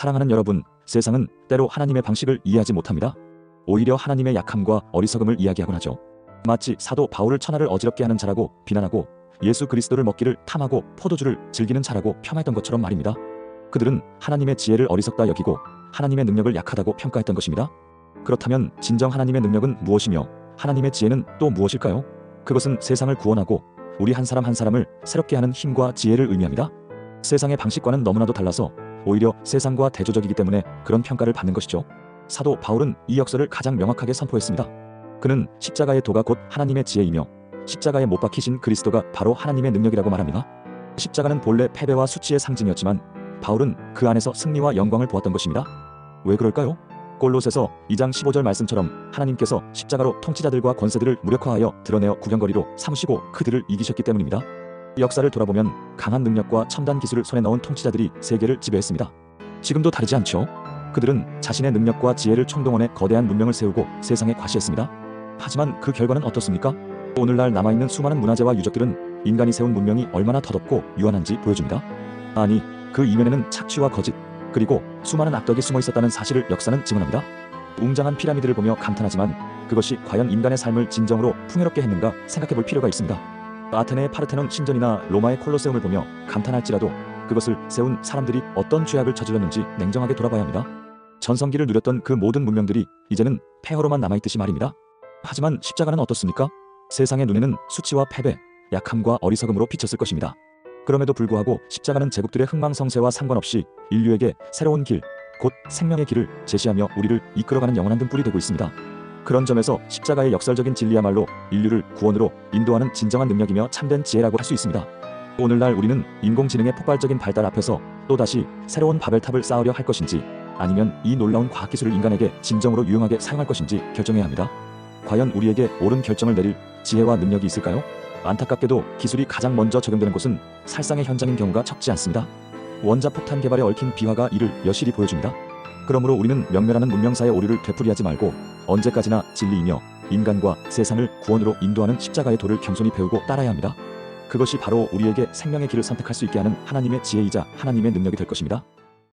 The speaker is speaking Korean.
사랑하는 여러분, 세상은 때로 하나님의 방식을 이해하지 못합니다. 오히려 하나님의 약함과 어리석음을 이야기하곤 하죠. 마치 사도 바울을 천하를 어지럽게 하는 자라고 비난하고 예수 그리스도를 먹기를 탐하고 포도주를 즐기는 자라고 폄하했던 것처럼 말입니다. 그들은 하나님의 지혜를 어리석다 여기고 하나님의 능력을 약하다고 평가했던 것입니다. 그렇다면 진정 하나님의 능력은 무엇이며 하나님의 지혜는 또 무엇일까요? 그것은 세상을 구원하고 우리 한 사람 한 사람을 새롭게 하는 힘과 지혜를 의미합니다. 세상의 방식과는 너무나도 달라서 오히려 세상과 대조적이기 때문에 그런 평가를 받는 것이죠. 사도 바울은 이 역설을 가장 명확하게 선포했습니다. 그는 십자가의 도가 곧 하나님의 지혜이며 십자가에 못 박히신 그리스도가 바로 하나님의 능력이라고 말합니다. 십자가는 본래 패배와 수치의 상징이었지만 바울은 그 안에서 승리와 영광을 보았던 것입니다. 왜 그럴까요? 골로새서 2장 15절 말씀처럼 하나님께서 십자가로 통치자들과 권세들을 무력화하여 드러내어 구경거리로 삼으시고 그들을 이기셨기 때문입니다. 역사를 돌아보면 강한 능력과 첨단 기술을 손에 넣은 통치자들이 세계를 지배했습니다. 지금도 다르지 않죠? 그들은 자신의 능력과 지혜를 총동원해 거대한 문명을 세우고 세상에 과시했습니다. 하지만 그 결과는 어떻습니까? 오늘날 남아있는 수많은 문화재와 유적들은 인간이 세운 문명이 얼마나 더덥고 유한한지 보여줍니다. 아니, 그 이면에는 착취와 거짓, 그리고 수많은 악덕이 숨어 있었다는 사실을 역사는 증언합니다. 웅장한 피라미드를 보며 감탄하지만 그것이 과연 인간의 삶을 진정으로 풍요롭게 했는가 생각해 볼 필요가 있습니다. 아테네의 파르테논 신전이나 로마의 콜로세움을 보며 감탄할지라도 그것을 세운 사람들이 어떤 죄악을 저질렀는지 냉정하게 돌아봐야 합니다. 전성기를 누렸던 그 모든 문명들이 이제는 폐허로만 남아있듯이 말입니다. 하지만 십자가는 어떻습니까? 세상의 눈에는 수치와 패배, 약함과 어리석음으로 비쳤을 것입니다. 그럼에도 불구하고 십자가는 제국들의 흥망성쇠와 상관없이 인류에게 새로운 길, 곧 생명의 길을 제시하며 우리를 이끌어가는 영원한 등불이 되고 있습니다. 그런 점에서 십자가의 역설적인 진리야말로 인류를 구원으로 인도하는 진정한 능력이며 참된 지혜라고 할 수 있습니다. 오늘날 우리는 인공지능의 폭발적인 발달 앞에서 또다시 새로운 바벨탑을 쌓으려 할 것인지 아니면 이 놀라운 과학기술을 인간에게 진정으로 유용하게 사용할 것인지 결정해야 합니다. 과연 우리에게 옳은 결정을 내릴 지혜와 능력이 있을까요? 안타깝게도 기술이 가장 먼저 적용되는 곳은 살상의 현장인 경우가 적지 않습니다. 원자폭탄 개발에 얽힌 비화가 이를 여실히 보여줍니다. 그러므로 우리는 명멸하는 문명사의 오류를 되풀이하지 말고 언제까지나 진리이며 인간과 세상을 구원으로 인도하는 십자가의 도를 겸손히 배우고 따라야 합니다. 그것이 바로 우리에게 생명의 길을 선택할 수 있게 하는 하나님의 지혜이자 하나님의 능력이 될 것입니다.